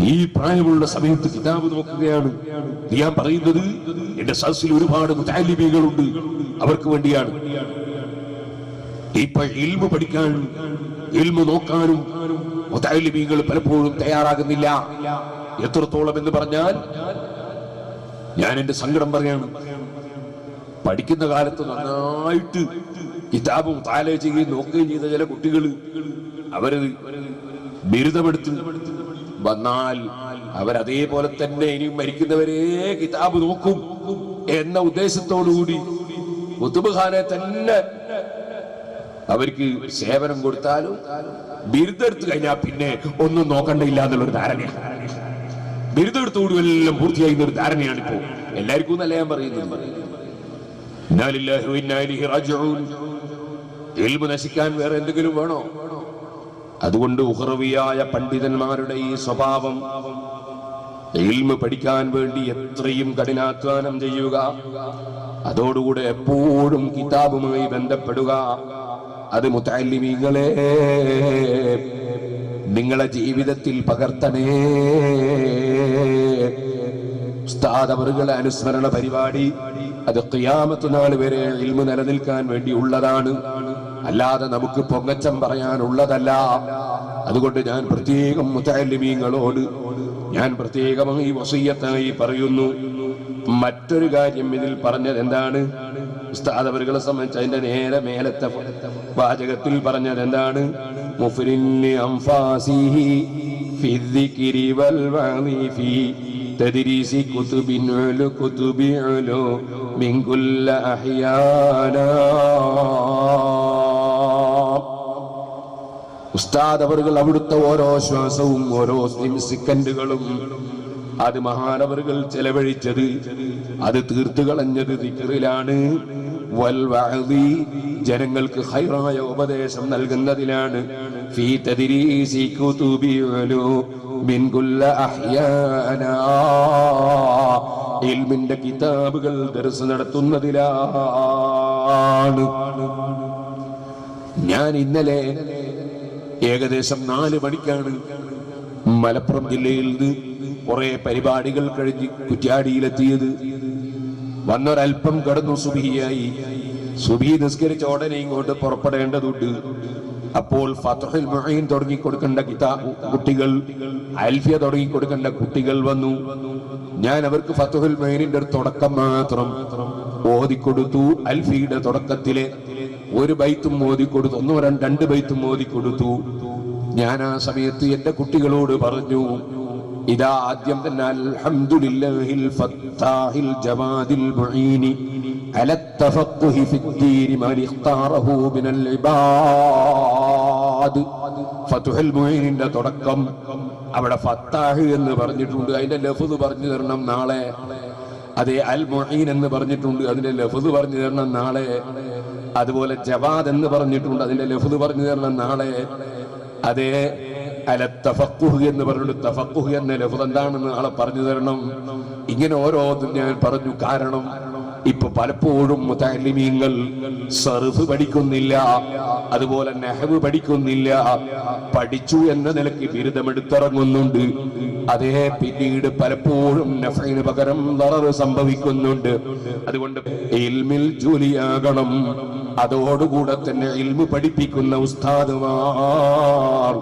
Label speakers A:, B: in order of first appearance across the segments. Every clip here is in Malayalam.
A: ഈ പ്രായമുള്ള സമയത്ത് കിതാബ് നോക്കുകയാണ്. ഞാൻ പറയുന്നത് എന്റെ സദസ്സിൽ ഒരുപാട് മുതാലിബികളുണ്ട്. അവർക്ക് വേണ്ടിയാണ്. ഇപ്പൊ ഇൽമു പഠിക്കാനും ഇൽമു നോക്കാനും മുതാലിബികൾ പലപ്പോഴും തയ്യാറാകുന്നില്ല. എത്രത്തോളം എന്ന് പറഞ്ഞാൽ ഞാൻ എന്റെ സങ്കടം പറയാണ്. പഠിക്കുന്ന കാലത്ത് നന്നായിട്ട് കിതാബും താലേ ചെയ്യുകയും നോക്കുകയും ചെയ്ത ചില കുട്ടികൾ അവർ ബിരുദമെടുത്ത് വന്നാൽ അവരതേപോലെ തന്നെ ഇനിയും മരിക്കുന്നവരെ കിതാബ് നോക്കും എന്ന ഉദ്ദേശത്തോടുകൂടി കുത്തുബുഖാനെ തന്നെ അവർക്ക് സേവനം കൊടുത്താലും ബിരുദെടുത്തു കഴിഞ്ഞാൽ പിന്നെ ഒന്നും നോക്കണ്ടില്ല എന്നുള്ളൊരു ധാരണയാണ്. ബിരുദെടുത്തോടും എല്ലാം പൂർത്തിയാകുന്ന ഒരു ധാരണയാണ് ഇപ്പോ എല്ലാവർക്കും എന്നല്ല ഞാൻ പറയുന്നത്? നശിക്കാൻ വേറെ എന്തെങ്കിലും വേണോ? അതുകൊണ്ട് ഉഹറവിയായ പണ്ഡിതന്മാരുടെ ഈ സ്വഭാവം എൽമ് പഠിക്കാൻ വേണ്ടി എത്രയും കഠിനാധ്വാനം ചെയ്യുക. അതോടുകൂടെ എപ്പോഴും കിതാബുമായി ബന്ധപ്പെടുക. അത് മുത്തല്ലിമീങ്ങളെ നിങ്ങളെ ജീവിതത്തിൽ പകർത്തണേ. ഉസ്താദ് അനുസ്മരണ പരിപാടി അത് ക്രിയാമത്തുനാൾ നാൾ വരെ ഇൽമു നിലനിൽക്കാൻ വേണ്ടി ഉള്ളതാണ്. അല്ലാതെ നമുക്ക് പൊങ്ങച്ചം പറയാനുള്ളതല്ല അതുകൊണ്ട് ഞാൻ പ്രത്യേകം മുത്തല്ലിമീങ്ങളോട് ഞാൻ പ്രത്യേകമായി വസീയത്തായി പറയുന്നു മറ്റൊരു കാര്യം ഇതിൽ പറഞ്ഞത് എന്താണ് ഉസ്താദ് അവരുകളെ സംബന്ധിച്ച് അതിന്റെ നേരെ മേലത്തെ വാചകത്തിൽ പറഞ്ഞത് എന്താണ് മുഫ്രിന്നി അംഫാസിഹി في الذكر والوعظ في تدريس كتب علو كتب علو من كل أحيانا ഉസ്താദ് അവറുകൾ അവിടുത്തെ ഓരോ ശ്വാസവും ഓരോ സെക്കൻഡുകളും അത് മഹാനവറുകൾ ചെലവഴിച്ചത് അത് തീർത്തു കളഞ്ഞത് വഅദി ജനങ്ങൾക്ക് ഹൈറായ ഉപദേശം നൽകുന്നതിലാണ്. ഇൽമിന്റെ കിതാബുകൾ ദർസ് നടത്തുന്നതിലാണ്. ഞാൻ ഇന്നലെ ഏകദേശം നാല് മണിക്കാണ് മലപ്പുറം ജില്ലയിൽ നിന്ന് കുറെ പരിപാടികൾ കഴിഞ്ഞ് കുറ്റ്യാടിയിലെത്തിയത്. വന്നൊരൽപ്പം കടന്നു സുബിയായി സുബി നിസ്കരിച്ച ഉടനെ ഇങ്ങോട്ട് പുറപ്പെടേണ്ടതുണ്ട്. അപ്പോൾ ഫത്തുഹിൽ മുഈൻ തുടങ്ങി കൊടുക്കേണ്ട കിതാ കുട്ടികൾ അൽഫിയ തുടങ്ങി കൊടുക്കേണ്ട കുട്ടികൾ വന്നു. ഞാൻ അവർക്ക് ഫത്തുഹുൽ മൊഹീനിന്റെ ഒരു തുടക്കം മാത്രം ഓതിക്കൊടുത്തു. അൽഫിയുടെ തുടക്കത്തിലെ ഒരു ബൈത്തും മോദി കൊടുത്തു ഒന്ന് വരാൻ രണ്ട് ബൈത്തും മോദി കൊടുത്തു. ഞാൻ ആ സമയത്ത് എന്റെ കുട്ടികളോട് പറഞ്ഞു ഇതാ ആദ്യം തന്നെ അൽഹംദുലില്ലാഹിൽ ഫത്താഹിൽ ജവാദിൽ മുഈനി അല തഫഖ്ഹി ഫിദ്ദീൻ മൻ ഇഖ്താറഹു മിനൽ ഇബാദ്. ഫതുഹൽ മുഈനിന്റെ തുടക്കം അവിടെ ഫത്താഹ് എന്ന് പറഞ്ഞിട്ടുണ്ട്. അതിന്റെ ലഫ്സ് പറഞ്ഞു തരണം നാളെ. അതേ അൽ മുഈൻ എന്ന് പറഞ്ഞിട്ടുണ്ട്. അതിന്റെ ലഫ്സ് പറഞ്ഞു തരണം നാളെ. അതുപോലെ ജവാദ് എന്ന് പറഞ്ഞിട്ടുണ്ട്. അതിന്റെ ലഹുദ് പറഞ്ഞു തരണം നാളെ. അതേ അല തഫക്കുഹ് എന്ന് പറഞ്ഞിട്ട് തഫക്കുഹ് എന്ന ലഹുദ് എന്താണെന്ന് നാളെ പറഞ്ഞു തരണം. ഇങ്ങനെ ഓരോന്നും ഞാൻ പറഞ്ഞു. കാരണം ഇപ്പൊ പലപ്പോഴും മുതാലിമീങ്ങൾ സർഫ് പഠിക്കുന്നില്ല അതുപോലെ നെഹവ് പഠിക്കുന്നില്ല പഠിച്ചു എന്ന നിലയ്ക്ക് ബിരുദമെടുത്തിറങ്ങുന്നുണ്ട്. അതേ പിന്നീട് പലപ്പോഴും നഫൈന് പകരം ദററ് സംഭവിക്കുന്നുണ്ട്. അതുകൊണ്ട് ഇൽമിൽ ജോലിയാകണം. അതോടുകൂടെ തന്നെ ഇൽമു പഠിപ്പിക്കുന്ന ഉസ്താദുമാർ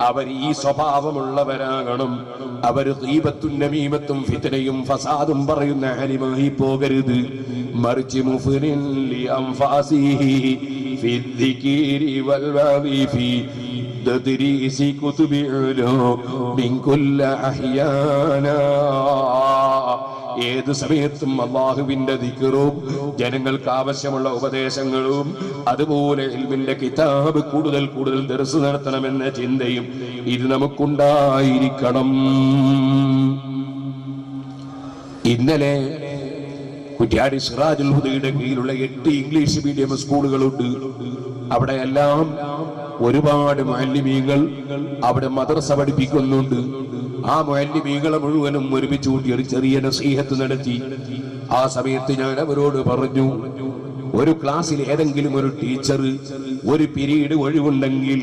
A: അവർ ഈ സ്വഭാവമുള്ളവരാകണം അവർ ദീപത്തും നമീമത്തും ഫിത്തനയും ഫസാദും പറയുന്ന അലിമായി പോകരുത് മറിച്ച് മുഫ്രിൻ ലി അൻഫാസിഹി ഫി الذكر والوعظ في تدريس كتب علو من كل أحيانا ഏത് സമയത്തും അള്ളാഹുവിന്റെ ദിക്കറും ജനങ്ങൾക്ക് ആവശ്യമുള്ള ഉപദേശങ്ങളും അതുപോലെ ഇൽമിന്റെ കിതാബ് കൂടുതൽ കൂടുതൽ ദർസ് നടത്തണമെന്ന ചിന്തയും ഇത് നമുക്കുണ്ടായിരിക്കണം. ഇന്നലെ കുറ്റ്യാടി സിറാജുൽ ഹുദയുടെ കീഴിലുള്ള എട്ട് ഇംഗ്ലീഷ് മീഡിയം സ്കൂളുകളുണ്ട്. അവിടെയെല്ലാം ഒരുപാട് മാലിന്യങ്ങൾ അവിടെ മദ്രസ പഠിപ്പിക്കുന്നുണ്ട്. ആ മാലിന്യങ്ങളെ മുഴുവനും ഒരുമിച്ച് കൂട്ടി ഒരു ചെറിയ നസീഹത്ത് നടത്തി. ആ സമയത്ത് ഞാൻ അവരോട് പറഞ്ഞു ഒരു ക്ലാസ്സിൽ ഏതെങ്കിലും ഒരു ടീച്ചർ ഒരു പിരീഡ് ഒഴിവുണ്ടെങ്കിൽ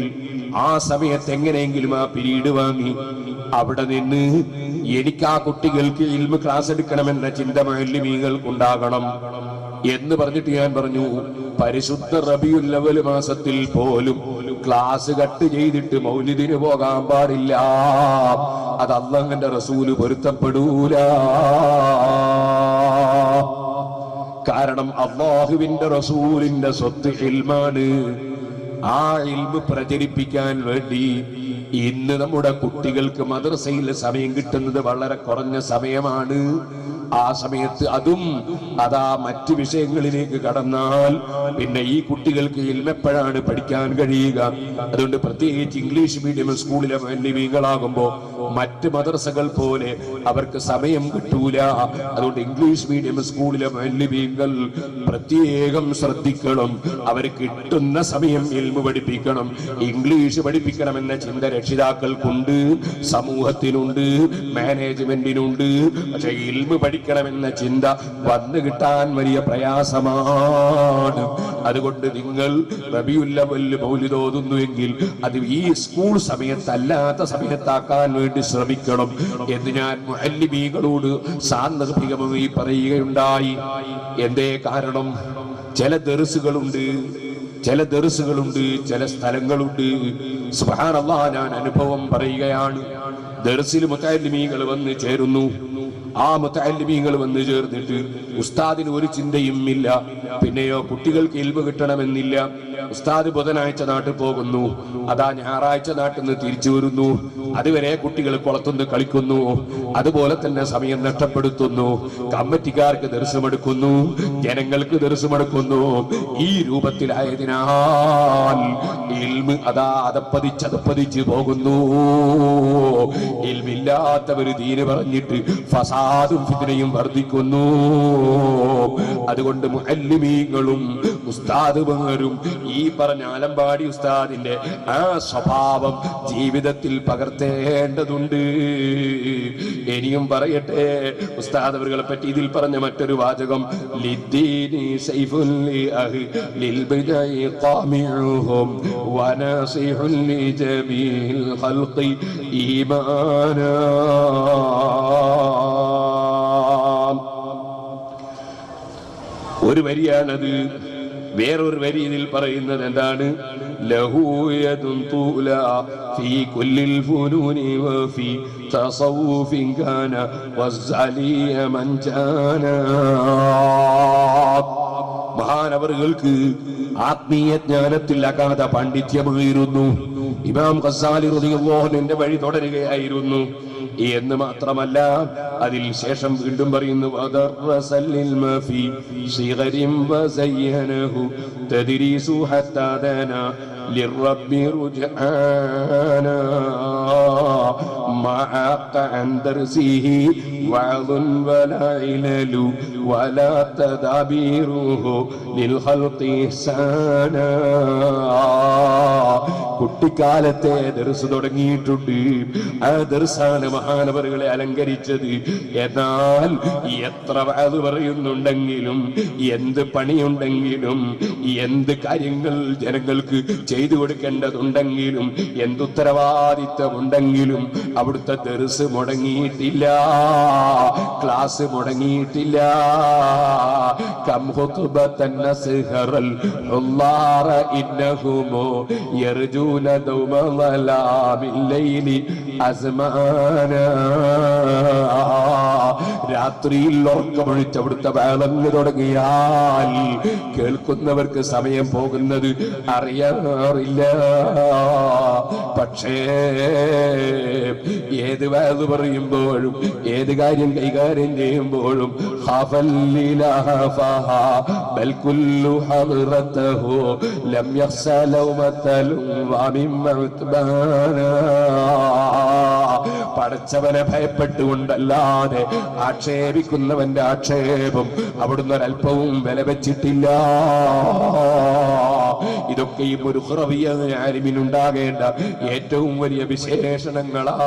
A: ആ സമയത്ത് എങ്ങനെയെങ്കിലും ആ പിരീഡ് വാങ്ങി അവിടെ നിന്ന് എനിക്ക് ആ കുട്ടികൾക്ക് ഇൽമ ക്ലാസ് എടുക്കണമെന്ന ചിന്ത മല്യമീകൾക്കുണ്ടാകണം എന്ന് പറഞ്ഞിട്ട് ഞാൻ പറഞ്ഞു പരിശുദ്ധ റബിയുൽ അവൽ മാസത്തിൽ പോലും ക്ലാസ് കട്ട് ചെയ്തിട്ട് മൗലിദിന് പോകാൻ പാടില്ല. അത് അള്ളാഹന്റെ റസൂൽ പൊരുത്തപ്പെടൂല. കാരണം അള്ളാഹുവിന്റെ റസൂലിന്റെ സ്വത്ത് ഇൽമാണ്. ആ ഇൽമ് പ്രചരിപ്പിക്കാൻ വേണ്ടി ഇന്ന് നമ്മുടെ കുട്ടികൾക്ക് മദ്രസയിൽ സമയം കിട്ടുന്നത് വളരെ കുറഞ്ഞ സമയമാണ്. ആ സമയത്ത് അതും അതാ മറ്റ് വിഷയങ്ങളിലേക്ക് കടന്നാൽ പിന്നെ ഈ കുട്ടികൾക്ക് ഇൽമെപ്പോഴാണ് പഠിക്കാൻ കഴിയുക? അതുകൊണ്ട് പ്രത്യേകിച്ച് ഇംഗ്ലീഷ് മീഡിയം സ്കൂളിലെ മാലിന്യങ്ങളാകുമ്പോ മറ്റ് മദ്രസകൾ പോലെ അവർക്ക് സമയം കിട്ടൂല. അതുകൊണ്ട് ഇംഗ്ലീഷ് മീഡിയം സ്കൂളിലെ മാലിന്യങ്ങൾ പ്രത്യേകം ശ്രദ്ധിക്കണം. അവർ കിട്ടുന്ന സമയം ഇൽമു പഠിപ്പിക്കണം. ഇംഗ്ലീഷ് പഠിപ്പിക്കണമെന്ന ചിന്ത രക്ഷിതാക്കൾക്കുണ്ട് സമൂഹത്തിനുണ്ട് മാനേജ്മെന്റിനുണ്ട്. പക്ഷെ ഇൽമു പഠിക്കണമെന്ന ചിന്ത വന്നു കിട്ടാൻ വലിയ പ്രയാസമാണ്. അതുകൊണ്ട് നിങ്ങൾ റബിയുല്ല റബിയുല്ലവൽ മൗലിതോതുന്നുവെങ്കിൽ അത് ഈ സ്കൂൾ സമയത്തല്ലാത്ത സമയത്താക്കാൻ വേണ്ടി ശ്രമിക്കണം എന്ന് ഞാൻ മുഹല്ലിമീകളോട് സാന്ദർഭികമായി പറയുകയുണ്ടായി. എന്തേ കാരണം? ചില ദർസുകളുണ്ട് ചില ദർസുകളുണ്ട് ചില സ്ഥലങ്ങളുണ്ട്. സുഹാനല്ല ഞാൻ അനുഭവം പറയുകയാണ്. ദർസിൽ മുത്താലിമീങ്ങൾ വന്ന് ചേരുന്നു. ആ മുത്താലിമീങ്ങൾ വന്നു ചേർന്നിട്ട് ഉസ്താദിന് ഒരു ചിന്തയും ഇല്ല. പിന്നെയോ കുട്ടികൾക്ക് ഇൽവ് കിട്ടണമെന്നില്ല. ഉസ്താദ് ബുധനാഴ്ച നാട്ടിൽ പോകുന്നു. അതാ ഞായറാഴ്ച നാട്ടിൽ നിന്ന് തിരിച്ചു വരുന്നു. അതുവരെ കുട്ടികൾ കുളത്തുനിന്ന് കളിക്കുന്നു. അതുപോലെ തന്നെ സമയം നഷ്ടപ്പെടുത്തുന്നു. കമ്മിറ്റിക്കാർക്ക് ദർശമെടുക്കുന്നു ജനങ്ങൾക്ക് ദർശമെടുക്കുന്നു ഈ രൂപത്തിലായതിനാൽ ഇൽമ് പോകുന്നു. ഇൽമില്ലാത്തവര് തീരെ പറഞ്ഞിട്ട് ഫസാദും ഫിദ്നയും വർദ്ധിക്കുന്നു. അതുകൊണ്ട് മുഅല്ലിമീങ്ങളും ഉസ്താദുമാരും ഈ പറഞ്ഞ ആലമ്പാടി ഉസ്താദിന്റെ ആ സ്വഭാവം ജീവിതത്തിൽ പകർത്തേണ്ടതുണ്ട്. ഇനിയും പറയട്ടെ ഉസ്താദ് അവരുകളെ പറ്റി ഇതിൽ പറഞ്ഞ മറ്റൊരു വാചകം ലിദ്ദീനി ഒരു വരിയാണത്. വേറൊരു വരി ഇതിൽ പറയുന്നത് എന്താണ്? മഹാനവറുകൾക്ക് ആത്മീയ ജ്ഞാനത്തിൽ അഗാധ പാണ്ഡിത്യമായിരുന്നു ഇമാം ഖസാലി റളിയല്ലാഹുവിന്റെ വഴി തുടരുകയായിരുന്നു. എന്ന് മാത്രമല്ല അതിൽ ശേഷം വീണ്ടും പറയുന്നു വദറസൽ ഇൽമ ഫീ സിഗരിൻ വസയ്യനഹു തദ്രീസു ഹത്താ ദന للرب رجعانا معاق عن درسه وعظ ولا علل ولا تدابيره للخلق إحسانا കുട്ടിക്കാലത്തെ ദർസ് തുടങ്ങിയിട്ടുണ്ട് ആ ദർസാണ് മഹാനവറുകളെ അലങ്കരിച്ചത് എന്നാൽ എത്ര അത് പറയുന്നുണ്ടെങ്കിലും എന്ത് പണിയുണ്ടെങ്കിലും എന്ത് കാര്യങ്ങൾ ജനങ്ങൾക്ക് ചെയ്തു കൊടുക്കേണ്ടതുണ്ടെങ്കിലും എന്തുത്തരവാദിത്വമുണ്ടെങ്കിലും അവിടുത്തെ തെറിസ് മുടങ്ങിയിട്ടില്ല. ക്ലാസ് മുടങ്ങിയിട്ടില്ല. രാത്രിയിൽ ഉറക്കമൊഴിച്ച് അവിടുത്തെ വേളങ്ങ് തുടങ്ങിയാൽ കേൾക്കുന്നവർക്ക് സമയം പോകുന്നത് അറിയാറില്ല. പക്ഷേ ഏത് വേത് പറയുമ്പോഴും ഏത് കാര്യം കൈകാര്യം ചെയ്യുമ്പോഴും പടച്ചവനെ ഭയപ്പെട്ടുകൊണ്ടല്ലാതെ ആക്ഷേപിക്കുന്നവന്റെ ആക്ഷേപം അവിടുന്ന് ഒരല്പവും വില വെച്ചിട്ടില്ല ഇതൊക്കെയും ഒരു ഹുറവിയ ആലിമിനുണ്ടാകേണ്ട ഏറ്റവും വലിയ വിശേഷണങ്ങളാണ്.